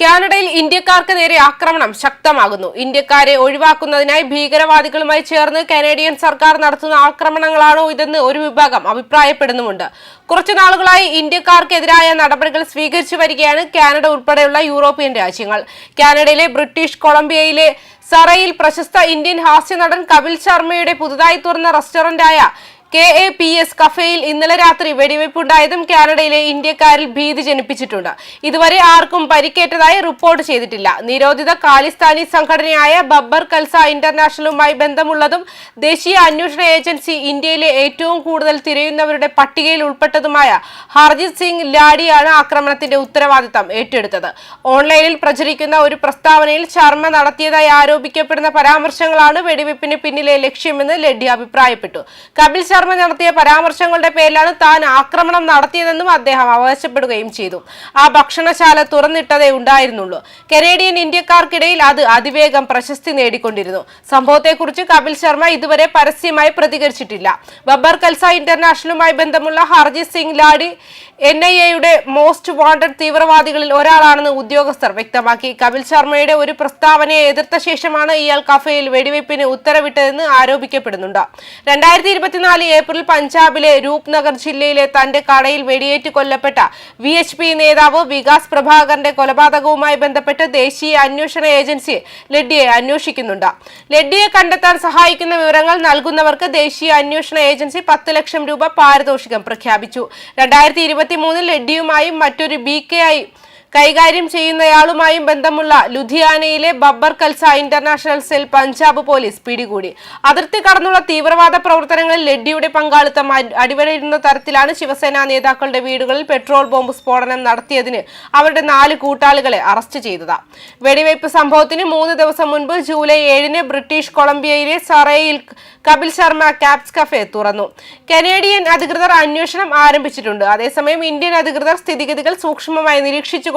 കാനഡയിൽ ഇന്ത്യക്കാർക്ക് നേരെ ആക്രമണം ശക്തമാകുന്നു. ഇന്ത്യക്കാരെ ഒഴിവാക്കുന്നതിനായി ഭീകരവാദികളുമായി ചേർന്ന് കനേഡിയൻ സർക്കാർ നടത്തുന്ന ആക്രമണങ്ങളാണോ ഇതെന്ന് ഒരു വിഭാഗം അഭിപ്രായപ്പെടുന്നുമുണ്ട്. കുറച്ചു നാളുകളായി ഇന്ത്യക്കാർക്കെതിരായ നടപടികൾ സ്വീകരിച്ചു വരികയാണ് കാനഡ ഉൾപ്പെടെയുള്ള യൂറോപ്യൻ രാജ്യങ്ങൾ. കാനഡയിലെ ബ്രിട്ടീഷ് കൊളംബിയയിലെ സറയിൽ പ്രശസ്ത ഇന്ത്യൻ ഹാസ്യനടൻ കപിൽ ശർമ്മയുടെ പുതുതായി തുറന്ന റെസ്റ്റോറന്റായ കെ എ പി എസ് കഫേയിൽ ഇന്നലെ രാത്രി വെടിവയ്പുണ്ടായതും കാനഡയിലെ ഇന്ത്യക്കാരിൽ ഭീതി ജനിപ്പിച്ചിട്ടുണ്ട്. ഇതുവരെ ആർക്കും പരിക്കേറ്റതായി റിപ്പോർട്ട് ചെയ്തിട്ടില്ല. നിരോധിത കാലിസ്ഥാനി സംഘടനയായ ബബ്ബർ കൽസ ഇന്റർനാഷണലുമായി ബന്ധമുള്ളതും ദേശീയ അന്വേഷണ ഏജൻസി ഇന്ത്യയിലെ ഏറ്റവും കൂടുതൽ തിരയുന്നവരുടെ പട്ടികയിൽ ഉൾപ്പെട്ടതുമായ ഹർജിത് സിംഗ് ലാഡിയാണ് ആക്രമണത്തിന്റെ ഉത്തരവാദിത്തം ഏറ്റെടുത്തത്. ഓൺലൈനിൽ പ്രചരിക്കുന്ന ഒരു പ്രസ്താവനയിൽ ശർമ്മ നടത്തിയതായി ആരോപിക്കപ്പെടുന്ന പരാമർശങ്ങളാണ് വെടിവെപ്പിന് പിന്നിലെ ലക്ഷ്യമെന്ന് ലഡ്ഡി അഭിപ്രായപ്പെട്ടു. കപിൽ ശർമ്മ നടത്തിയ പരാമർശങ്ങളുടെ പേരിലാണ് താൻ ആക്രമണം നടത്തിയതെന്നും അദ്ദേഹം അവകാശപ്പെടുകയും ചെയ്തു. ആ ഭക്ഷണശാല തുറന്നിട്ടതേ ഉണ്ടായിരുന്നുള്ളൂ. കനേഡിയൻ ഇന്ത്യക്കാർക്കിടയിൽ അത് അതിവേഗം പ്രശസ്തി നേടിക്കൊണ്ടിരുന്നു. സംഭവത്തെക്കുറിച്ച് കപിൽ ശർമ്മ ഇതുവരെ പരസ്യമായി പ്രതികരിച്ചിട്ടില്ല. ബബ്ബർ കൽസ ഇന്റർനാഷണലുമായി ബന്ധമുള്ള ഹർജി സിംഗ് ലാഡി എൻ ഐ എയുടെ മോസ്റ്റ് വാണ്ടഡ് തീവ്രവാദികളിൽ ഒരാളാണെന്ന് ഉദ്യോഗസ്ഥർ വ്യക്തമാക്കി. കപിൽ ശർമ്മയുടെ ഒരു പ്രസ്താവനയെ എതിർത്ത ശേഷമാണ് ഇയാൾ കഫയിൽ വെടിവയ്പ്പിന് ഉത്തരവിട്ടതെന്ന് ആരോപിക്കപ്പെടുന്നുണ്ട്. രണ്ടായിരത്തി ഇരുപത്തിനാല് ഏപ്രിൽ പഞ്ചാബിലെ രൂപ്നഗർ ജില്ലയിലെ തന്റെ കടയിൽ വെടിയേറ്റ് കൊല്ലപ്പെട്ട വി എച്ച് പി നേതാവ് വികാസ് പ്രഭാകറിന്റെ കൊലപാതകവുമായി ബന്ധപ്പെട്ട് ദേശീയ അന്വേഷണ ഏജൻസി ലഡ്ഡിയെ അന്വേഷിക്കുന്നുണ്ട്. ലഡ്ഡിയെ കണ്ടെത്താൻ സഹായിക്കുന്ന വിവരങ്ങൾ നൽകുന്നവർക്ക് ദേശീയ അന്വേഷണ ഏജൻസി പത്ത് ലക്ഷം രൂപ പാരിതോഷികം പ്രഖ്യാപിച്ചു. രണ്ടായിരത്തി ഇരുപത്തി മൂന്നിൽ ലെഡ്ഡിയുമായും മറ്റൊരു ബി കെ ആയി. കൈകാര്യം ചെയ്യുന്നയാളുമായും ബന്ധമുള്ള ലുധിയാനയിലെ Babbar Khalsa international cell Punjab police പിടികൂടി. അതിർത്തി കടന്നുള്ള തീവ്രവാദ പ്രവർത്തനങ്ങളിൽ ലഡ്ഡിയുടെ പങ്കാളിത്തം അടി- അടിവരയിടുന്ന തരത്തിലാണ് ശിവസേന നേതാക്കളുടെ വീടുകളിൽ പെട്രോൾ ബോംബ് സ്ഫോടനം നടത്തിയതിന് അവരുടെ നാല് കൂട്ടാളികളെ അറസ്റ്റ് ചെയ്തത്. വെടിവയ്പ് സംഭവത്തിന് മൂന്ന് ദിവസം മുൻപ് ജൂലൈ ഏഴിന് ബ്രിട്ടീഷ് കൊളംബിയയിലെ സറയിൽ കപിൽ ശർമ്മ കാപ്സ് കഫേ തുറന്നു. കനേഡിയൻ അധികൃതർ അന്വേഷണം ആരംഭിച്ചിട്ടുണ്ട്. അതേസമയം ഇന്ത്യൻ അധികൃതർ സ്ഥിതിഗതികൾ സൂക്ഷ്മമായി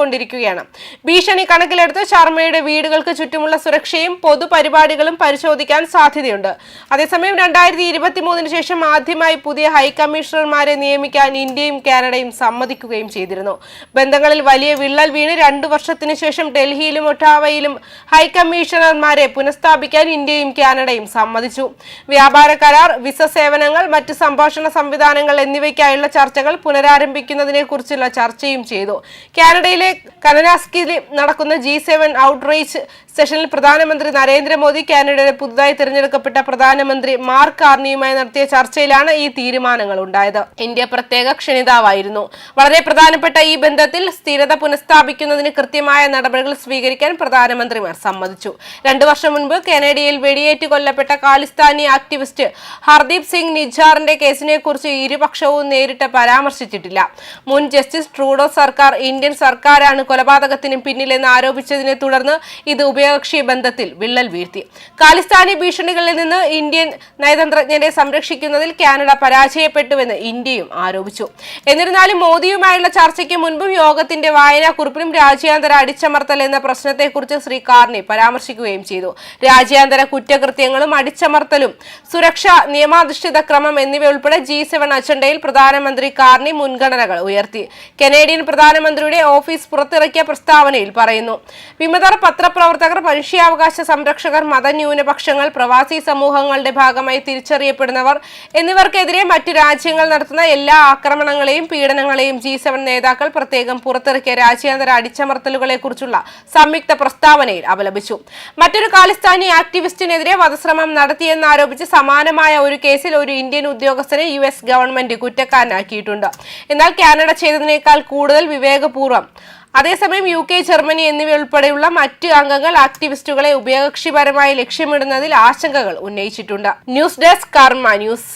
നിരീക്ഷിച്ചുകൊണ്ടിരിക്കുകയാണ് ഭീഷണി കണക്കിലെടുത്ത് ശർമ്മയുടെ വീടുകൾക്ക് ചുറ്റുമുള്ള സുരക്ഷയും പൊതുപരിപാടികളും പരിശോധിക്കാൻ സാധ്യതയുണ്ട്. അതേസമയം രണ്ടായിരത്തി ഇരുപത്തി മൂന്നിന് ശേഷം ആദ്യമായി പുതിയ ഹൈക്കമ്മീഷണർമാരെ നിയമിക്കാൻ ഇന്ത്യയും കാനഡയും സമ്മതിക്കുകയും ചെയ്തിരുന്നു. ബന്ധങ്ങളിൽ വലിയ വിള്ളൽ വീണ് രണ്ടു വർഷത്തിനു ശേഷം ഡൽഹിയിലും ഒട്ടാവയിലും ഹൈക്കമ്മീഷണർമാരെ പുനഃസ്ഥാപിക്കാൻ ഇന്ത്യയും കാനഡയും സമ്മതിച്ചു. വ്യാപാര കരാർ വിസ സേവനങ്ങൾ മറ്റ് സംഭാഷണ സംവിധാനങ്ങൾ എന്നിവയ്ക്കായുള്ള ചർച്ചകൾ പുനരാരംഭിക്കുന്നതിനെ കുറിച്ചുള്ള ചർച്ചയും ചെയ്തു. കാനഡയിലെ കനനാസ്കിൽ നടക്കുന്ന ജി സെവൻ ഔട്ട്റീച്ച് സെഷനിൽ പ്രധാനമന്ത്രി നരേന്ദ്രമോദി കാനഡയുടെ പുതുതായി തിരഞ്ഞെടുക്കപ്പെട്ട പ്രധാനമന്ത്രി മാർക്ക് കാർണിയുമായി നടത്തിയ ചർച്ചയിലാണ് ഈ തീരുമാനങ്ങൾ ഉണ്ടായത്. ഇന്ത്യ പ്രത്യേക ക്ഷണിതാവായിരുന്നു. വളരെ പ്രധാനപ്പെട്ട ഈ ബന്ധത്തിൽ സ്ഥിരത പുനഃസ്ഥാപിക്കുന്നതിന് കൃത്യമായ നടപടികൾ സ്വീകരിക്കാൻ പ്രധാനമന്ത്രിമാർ സമ്മതിച്ചു. രണ്ടു വർഷം മുൻപ് കാനഡയിൽ വെടിയേറ്റ് കൊല്ലപ്പെട്ട കാലിസ്ഥാനി ആക്ടിവിസ്റ്റ് ഹർദീപ് സിംഗ് നിജാറിന്റെ കേസിനെ കുറിച്ച് ഇരുപക്ഷവും നേരിട്ട് പരാമർശിച്ചിട്ടില്ല. മുൻ ജസ്റ്റിസ് ട്രൂഡോ സർക്കാർ ഇന്ത്യൻ സർക്കാരാണ് കൊലപാതകത്തിന് പിന്നിലെന്ന് ആരോപിച്ചതിനെ തുടർന്ന് ഇത് ഉഭയകക്ഷി ബന്ധത്തിൽ വിള്ളൽ വീഴ്ത്തി. കാലിസ്ഥാനി ഭീഷണികളിൽ നിന്ന് ഇന്ത്യൻ നയതന്ത്രജ്ഞരെ സംരക്ഷിക്കുന്നതിൽ കാനഡ പരാജയപ്പെട്ടുവെന്ന് ഇന്ത്യയും ആരോപിച്ചു. എന്നിരുന്നാലും മോദിയുമായുള്ള ചർച്ചയ്ക്ക് മുൻപും യോഗത്തിന്റെ വായനാക്കുറിപ്പിലും രാജ്യാന്തര അടിച്ചമർത്തൽ എന്ന പ്രശ്നത്തെക്കുറിച്ച് ശ്രീ കാർണി പരാമർശിക്കുകയും ചെയ്തു. രാജ്യാന്തര കുറ്റകൃത്യങ്ങളും അടിച്ചമർത്തലും സുരക്ഷാ നിയമാധിഷ്ഠിത ക്രമം എന്നിവ ഉൾപ്പെടെ ജി സെവൻ അജണ്ടയിൽ പ്രധാനമന്ത്രി കാർണി മുൻഗണനകൾ ഉയർത്തി. കനേഡിയൻ പ്രധാനമന്ത്രിയുടെ ഓഫീസ് പുറത്തിറക്കിയ പ്രസ്താവനയിൽ പറയുന്നു. വിമതർ പത്രപ്രവർത്തകർ മനുഷ്യാവകാശ സംരക്ഷകർ മതന്യൂനപക്ഷങ്ങൾ പ്രവാസി സമൂഹങ്ങളുടെ ഭാഗമായി തിരിച്ചറിയപ്പെടുന്നവർ എന്നിവർക്കെതിരെ മറ്റു രാജ്യങ്ങൾ നടത്തുന്ന എല്ലാ ആക്രമണങ്ങളെയും പീഡനങ്ങളെയും ജി സെവൻ നേതാക്കൾ പ്രത്യേകം പുറത്തിറക്കിയ രാജ്യാന്തര അടിച്ചമർത്തലുകളെ കുറിച്ചുള്ള സംയുക്ത പ്രസ്താവനയിൽ അപലപിച്ചു മറ്റൊരു കാലിസ്ഥാനി ആക്ടിവിസ്റ്റിനെതിരെ വധശ്രമം നടത്തിയെന്നാരോപിച്ച് സമാനമായ ഒരു കേസിൽ ഒരു ഇന്ത്യൻ ഉദ്യോഗസ്ഥനെ യു എസ് ഗവൺമെന്റ് കുറ്റക്കാരനാക്കിയിട്ടുണ്ട്. എന്നാൽ കാനഡ ചെയ്തതിനേക്കാൾ കൂടുതൽ വിവേകപൂർവം അതേസമയം യു കെ ജർമ്മനി എന്നിവയുൾപ്പെടെയുള്ള മറ്റ് അംഗങ്ങൾ ആക്ടിവിസ്റ്റുകളെ ഉഭയകക്ഷിപരമായി ലക്ഷ്യമിടുന്നതിൽ ആശങ്കകൾ ഉന്നയിച്ചിട്ടുണ്ട്. News desk Karma news.